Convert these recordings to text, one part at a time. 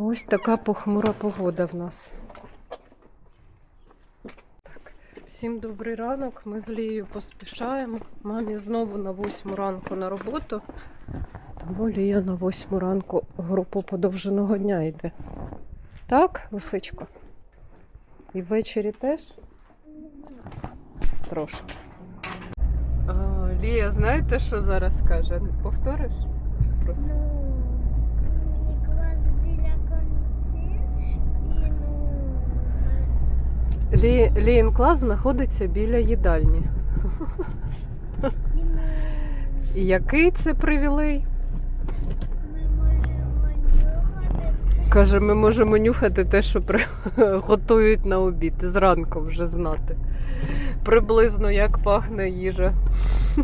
Ось така похмура погода в нас. Так, всім добрий ранок. Ми з Лією поспішаємо. Мамі знову на восьму ранку на роботу. Тому Лія на восьму ранку групу подовженого дня йде. Так, Лисичко? І ввечері теж? Трошки. А, Лія, знаєте, що зараз каже? Повториш? Просто. Ну, мій клас біля конців і ну. Лі... Лінклас знаходиться біля їдальні. І який це привілей? Каже, ми можемо нюхати те, що при... готують на обід. Зранку вже знати. Приблизно як пахне їжа.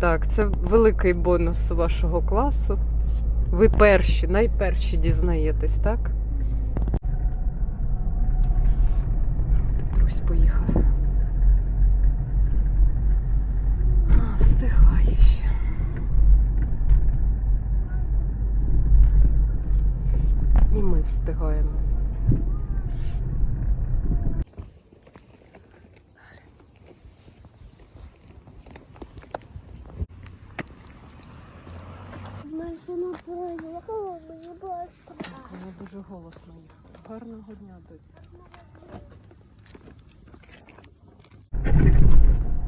Так, це великий бонус вашого класу. Ви перші, найперші дізнаєтесь, так? Петрусь поїхав. А, встигає ще. І ми встигаємо. Вона дуже голосно їхала. Гарного дня, доці.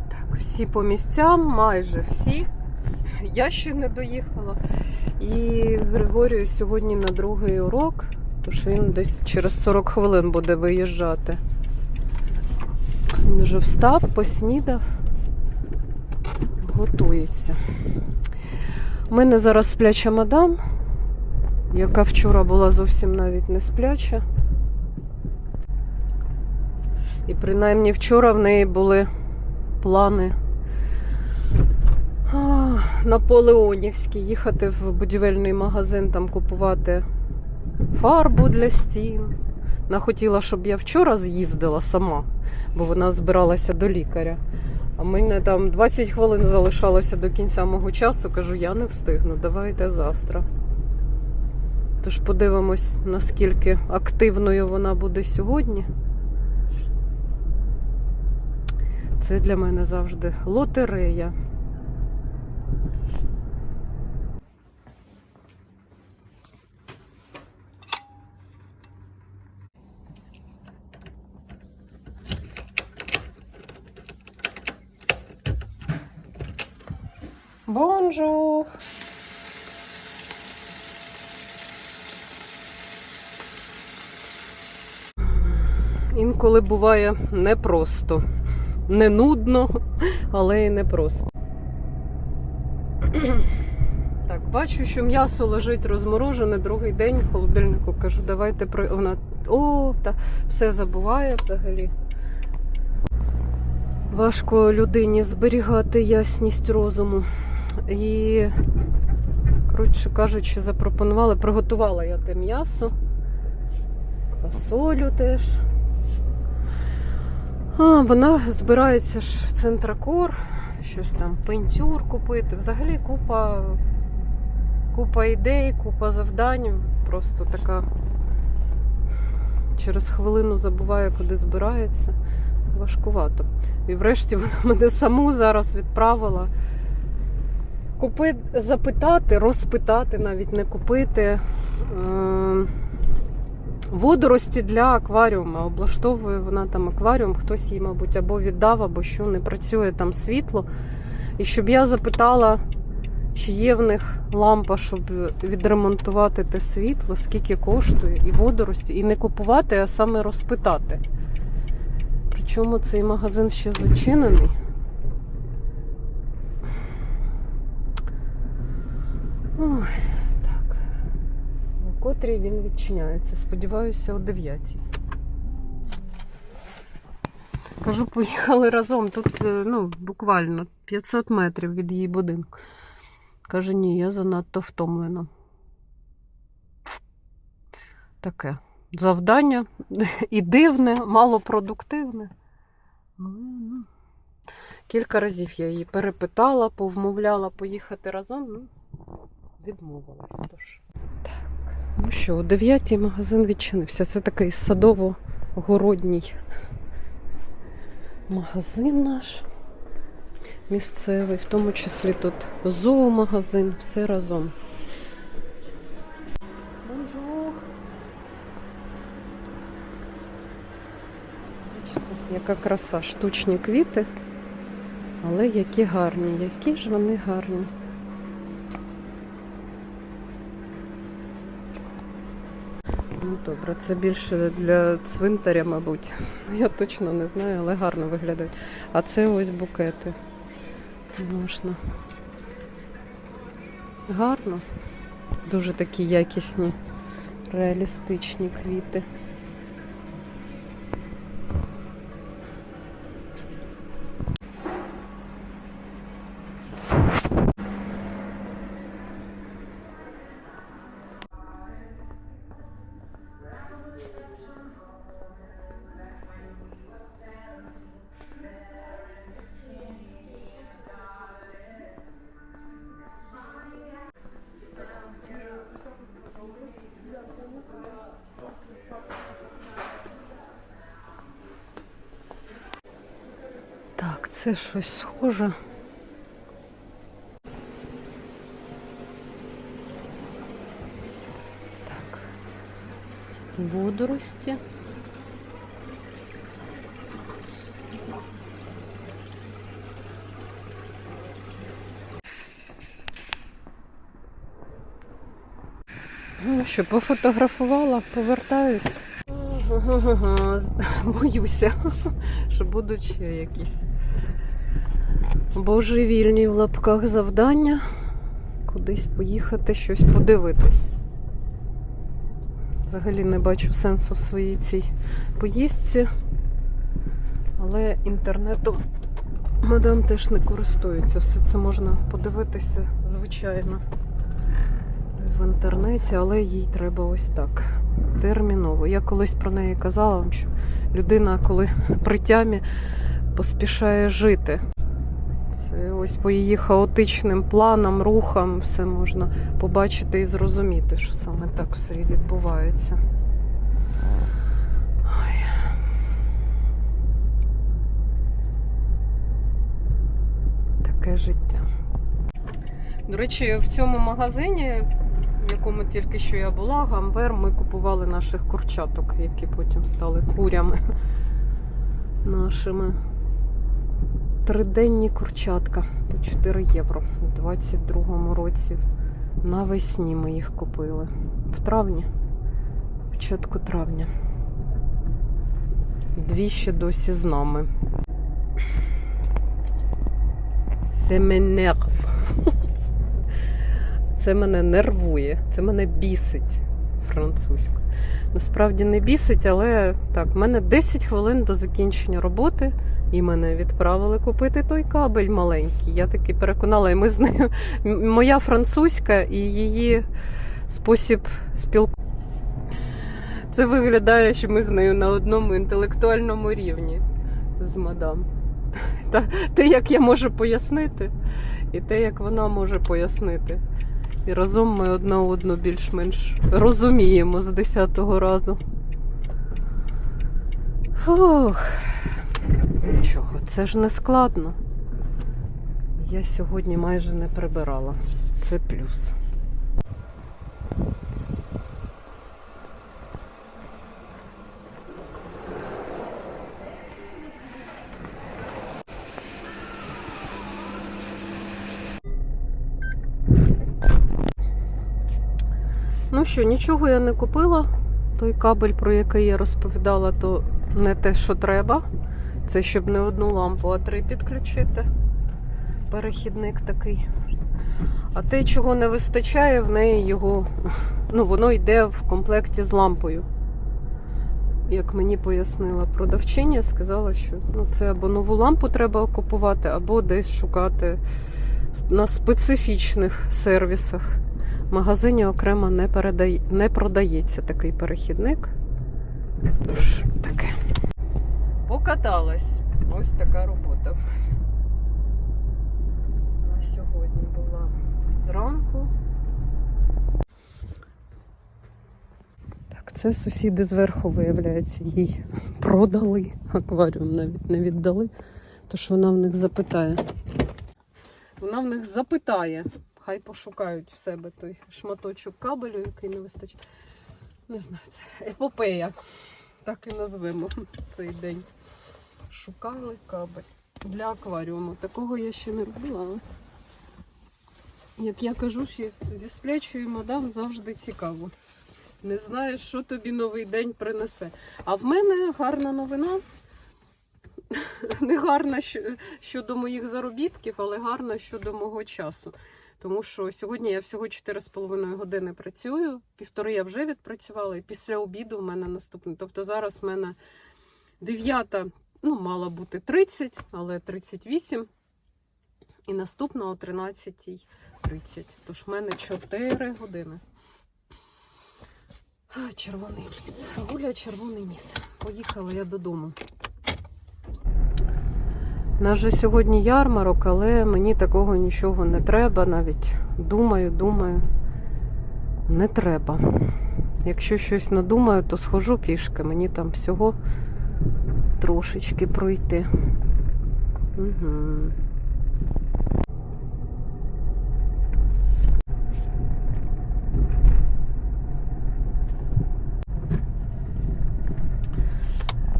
Так, всі по місцям, майже всі. Я ще не доїхала. І Григорію сьогодні на другий урок, тож він десь через 40 хвилин буде виїжджати. Він вже встав, поснідав, готується. У мене зараз спляча мадам, яка вчора була зовсім навіть не спляча. І принаймні вчора в неї були плани а, наполеонівські, їхати в будівельний магазин, там купувати фарбу для стін. Вона хотіла, щоб я вчора з'їздила сама, бо вона збиралася до лікаря. А мене там 20 хвилин залишалося до кінця мого часу. Кажу, я не встигну, давайте завтра. Тож подивимось, наскільки активною вона буде сьогодні. Це для мене завжди лотерея. Бонжур! Інколи буває непросто. Не нудно, але і непросто. Так, бачу, що м'ясо лежить розморожене другий день в холодильнику. Кажу, давайте при. Вона о, та все забуває взагалі. Важко людині зберігати ясність розуму. І, коротше кажучи, запропонували, приготувала я те м'ясо, фасолю теж. А, вона збирається ж в Центракор, щось там пентюр купити. Взагалі купа, купа ідей, купа завдань. Просто така через хвилину забуває, куди збирається. Важкувато. І врешті вона мене саму зараз відправила. Купи, запитати, розпитати, навіть не купити. Е, Водорості для акваріума. Облаштовує вона там акваріум, хтось їй, мабуть, або віддав, або що не працює там світло. І щоб я запитала, чи є в них лампа, щоб відремонтувати те світло, скільки коштує, і водорості, і не купувати, а саме розпитати. Причому цей магазин ще зачинений. Ой, так. У котрій він відчиняється. Сподіваюся, о 9. Кажу, поїхали разом. Тут е, ну, буквально 500 метрів від її будинку. Каже, ні, я занадто втомлена. Таке завдання і дивне, малопродуктивне. Ну, Кілька разів я її перепитала, повмовляла поїхати разом. Ну, відмовилась. Тож. Так, Ну що, о 9 магазин відчинився. Це такий садово-городній магазин наш місцевий, в тому числі тут зоомагазин, все разом. Бонжур. Яка краса, штучні квіти, але які гарні, які ж вони гарні. Ну добре, це більше для цвинтаря, мабуть. Я точно не знаю, але гарно виглядають. А це ось букети. Можна. Гарно. Дуже такі якісні, реалістичні квіти. Це щось схоже. Так. Водорості. Ну що, пофотографувала, повертаюсь. Боюся, що будуть якісь божевільні в лапках завдання. Кудись поїхати, щось подивитись. Взагалі не бачу сенсу в своїй цій поїздці, але інтернетом мадам теж не користується. Все це можна подивитися, звичайно, в інтернеті, але їй треба ось так. Терміново. Я колись про неї казала що людина, коли при тямі, поспішає жити. Це ось по її хаотичним планам, рухам все можна побачити і зрозуміти, що саме так все і відбувається. Таке життя. До речі, в цьому магазині, в якому тільки що я була, Гамвер, ми купували наших курчаток, які потім стали курями нашими. Триденні курчатка по 4 євро у 22-му році. Навесні ми їх купили. В травні, початку травня. Дві ще досі з нами. Це. Це мене нервує, це мене бісить французькою. Насправді не бісить, але так, в мене 10 хвилин до закінчення роботи. І мене відправили купити той кабель маленький. Я таки переконала, і ми з нею. Моя французька і її спосіб спілкування. Це виглядає, що ми з нею на одному інтелектуальному рівні з мадам. Та, те, як я можу пояснити, і те, як вона може пояснити. І разом ми одна одну більш-менш розуміємо з 10-го разу. Фух. Нічого, це ж не складно. Я сьогодні майже не прибирала. Це плюс. Ну що, нічого я не купила. Той кабель, про який я розповідала, то не те, що треба. Це щоб не одну лампу, а три підключити. Перехідник такий. А те, чого не вистачає, в неї його. Ну, воно йде в комплекті з лампою. Як мені пояснила продавчиня, сказала, що ну, це або нову лампу треба купувати, або десь шукати на специфічних сервісах. В магазині окремо не, передає, не продається такий перехідник. Тож таке. Покаталась. Ось така робота. На сьогодні була зранку. Це сусіди зверху, виявляється, їй продали. Акваріум навіть не віддали. Тож вона в них запитає. Вона в них запитає. Хай пошукають в себе той шматочок кабелю, який не вистачає. Не знаю, це епопея. Так і назвемо цей день. Шукали кабель для акваріуму. Такого я ще не робила. Як я кажу, ще зі сплячою мадам завжди цікаво. Не знаєш, що тобі новий день принесе. А в мене гарна новина. Не гарна щодо моїх заробітків, але гарна щодо мого часу. Тому що сьогодні я всього 4,5 години працюю, півтори я вже відпрацювала, і після обіду в мене наступний. Тобто зараз в мене 9, ну, мала бути 30, але 38. І наступна о 13.30. Тож в мене 4 години. А, Червоний ніс. Гуля, червоний ніс. Поїхала я додому. У нас же сьогодні ярмарок, але мені такого нічого не треба. Навіть думаю, думаю, не треба. Якщо щось надумаю, то схожу пішки. Мені там всього трошечки пройти. Угу.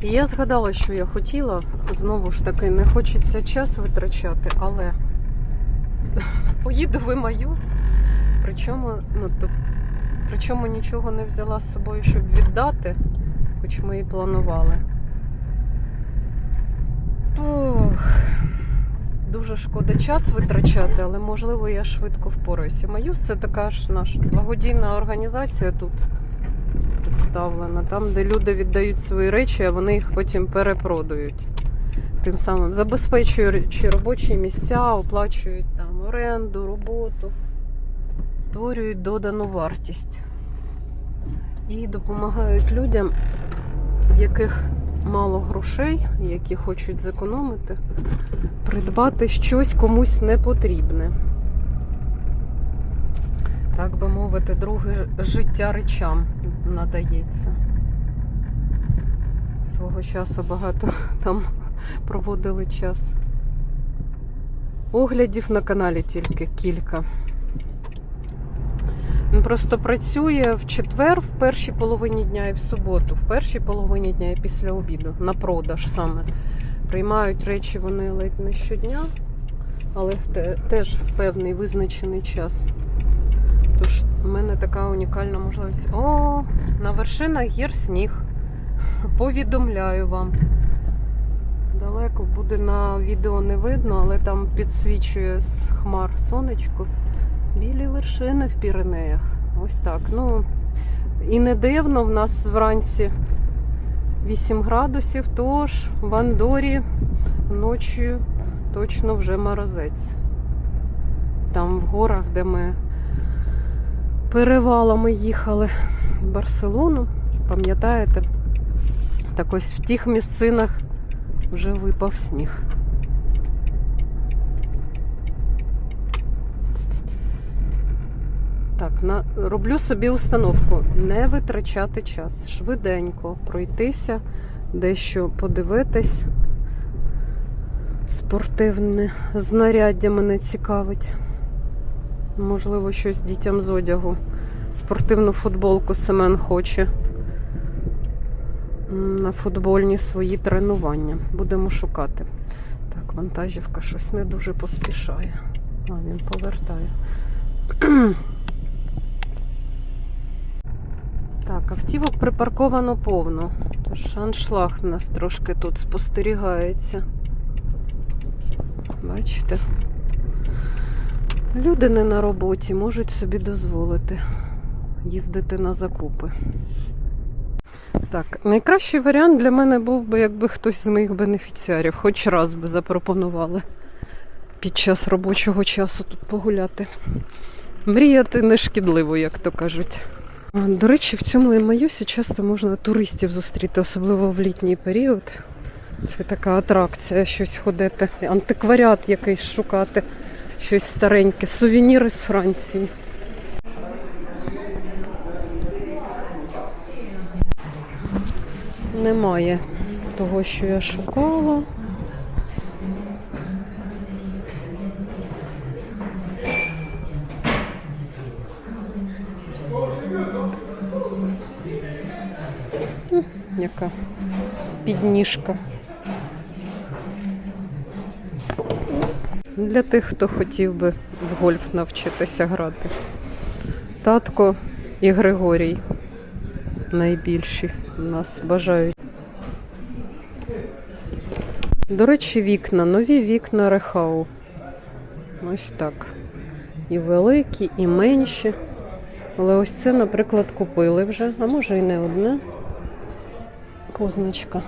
І я згадала, що я хотіла. Знову ж таки, не хочеться час витрачати, але поїду в Імаюс. Причому, ну, то, причому нічого не взяла з собою, щоб віддати, хоч ми і планували. Дуже шкода час витрачати, але можливо я швидко впораюся. Маюс це така ж наша благодійна організація тут представлена. Там, де люди віддають свої речі, а вони їх потім перепродають. Тим самим забезпечуючи робочі місця, оплачують там оренду, роботу, створюють додану вартість і допомагають людям, в яких мало грошей, які хочуть зекономити, придбати щось комусь непотрібне. Так би мовити, друге життя речам надається. Свого часу багато там проводили час. Оглядів на каналі тільки кілька. Він просто працює в четвер, в першій половині дня і в суботу, в першій половині дня і після обіду, на продаж саме. Приймають речі вони ледь не щодня, але в те, теж в певний визначений час. Тож в мене така унікальна можливість. О, на вершинах гір сніг. Повідомляю вам. Далеко буде на відео не видно, але там підсвічує з хмар сонечко. Білі вершини в Піренеях. Ось так. Ну, і не дивно, в нас вранці 8 градусів, тож в Андорі ночі точно вже морозець. Там в горах, де ми перевалами їхали в Барселону, пам'ятаєте? Так ось в тих місцинах вже випав сніг. Так, на... роблю собі установку не витрачати час, швиденько пройтися, дещо подивитись. Спортивне знаряддя мене цікавить. Можливо, щось дітям з одягу. Спортивну футболку Семен хоче. На футбольні свої тренування. Будемо шукати. Так, вантажівка щось не дуже поспішає. А, він повертає. Так, автівок припарковано повно. Тож аншлаг в нас трошки тут спостерігається. Бачите? Люди не на роботі можуть собі дозволити їздити на закупи. Так, найкращий варіант для мене був би, якби хтось з моїх бенефіціарів хоч раз би запропонували під час робочого часу тут погуляти. Мріяти не шкідливо, як то кажуть. До речі, в цьому Емаюсі часто можна туристів зустріти, особливо в літній період. Це така атракція, щось ходити, антикваріат якийсь шукати, щось стареньке, сувеніри з Франції. немає того, що я шукала. Підніжка. Для тих, хто хотів би в гольф навчитися грати. Татко і Григорій найбільші нас бажають. До речі, вікна, нові вікна Рехау. Ось так. І великі, і менші. Але ось це, наприклад, купили вже, а може і не одне. Позначка.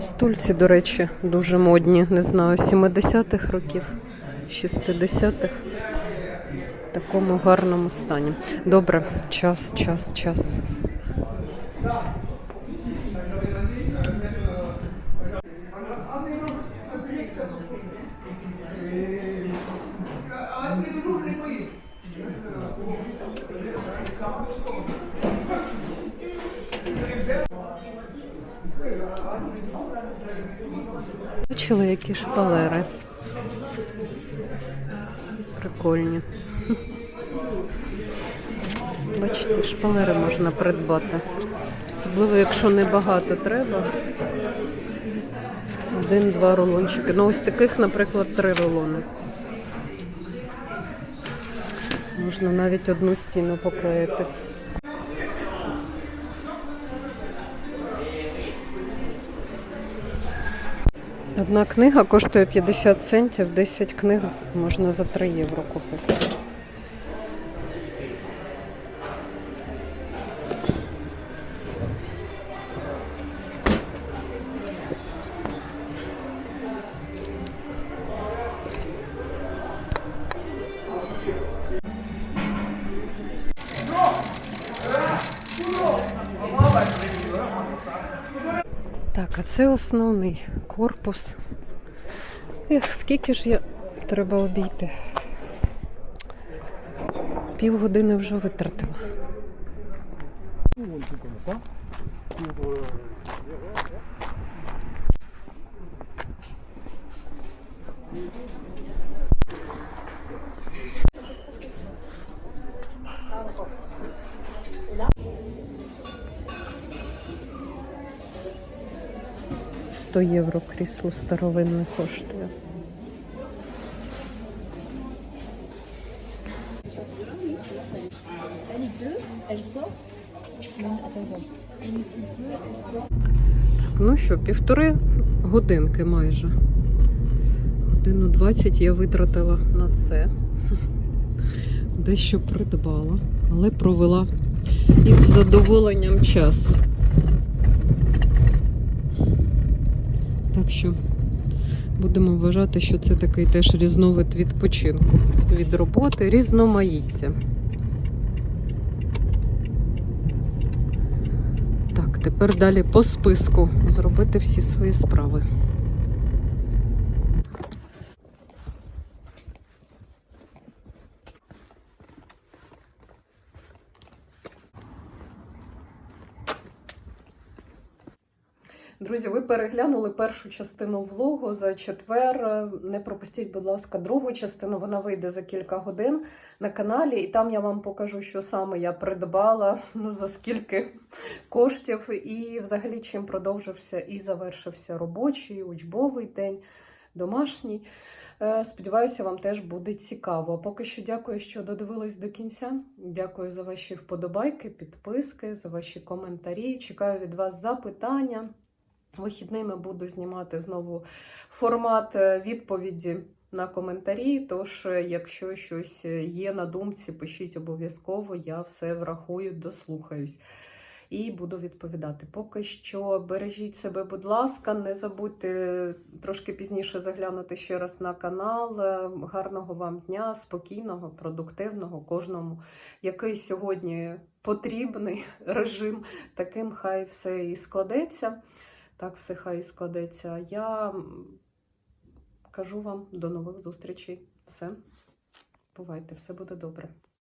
Стульці, до речі, дуже модні, не знаю, 70-х років, 60-х. В такому гарному стані. Добре, час, час, час. Бачили, які шпалери. Прикольні. Бачите, шпалери можна придбати. Особливо, якщо небагато треба. Один-два рулончики. Ну, ось таких, наприклад, три рулони. Можна навіть одну стіну поклеїти. Одна книга коштує 50 центів, 10 книг можна за 3 євро купити. Це основний корпус. Ех, скільки ж я треба обійти? Півгодини вже витратила. Сто євро крісло старовинне коштує. Так, ну що, півтори годинки майже. Годину 20 я витратила на це. Дещо придбала, але провела із задоволенням час. Так що будемо вважати, що це такий теж різновид відпочинку від роботи, різноманіття. Так, тепер далі по списку зробити всі свої справи. Друзі, ви переглянули першу частину влогу за четвер. Не пропустіть, будь ласка, другу частину. Вона вийде за кілька годин на каналі, і там я вам покажу, що саме я придбала, ну, за скільки коштів, і взагалі чим продовжився і завершився робочий, учбовий день, домашній. Е, Сподіваюся, вам теж буде цікаво. Поки що дякую, що додивились до кінця. Дякую за ваші вподобайки, підписки, за ваші коментарі. Чекаю від вас запитання. Вихідними буду знімати знову формат е, відповіді на коментарі. Тож, е, якщо щось є на думці, пишіть обов'язково, я все врахую, дослухаюсь і буду відповідати. Поки що бережіть себе, будь ласка, не забудьте трошки пізніше заглянути ще раз на канал. Е, Гарного вам дня, спокійного, продуктивного, кожному, який сьогодні потрібний режим, таким хай все і складеться. Так все хай складеться. Я кажу вам до нових зустрічей. Все, бувайте, все буде добре.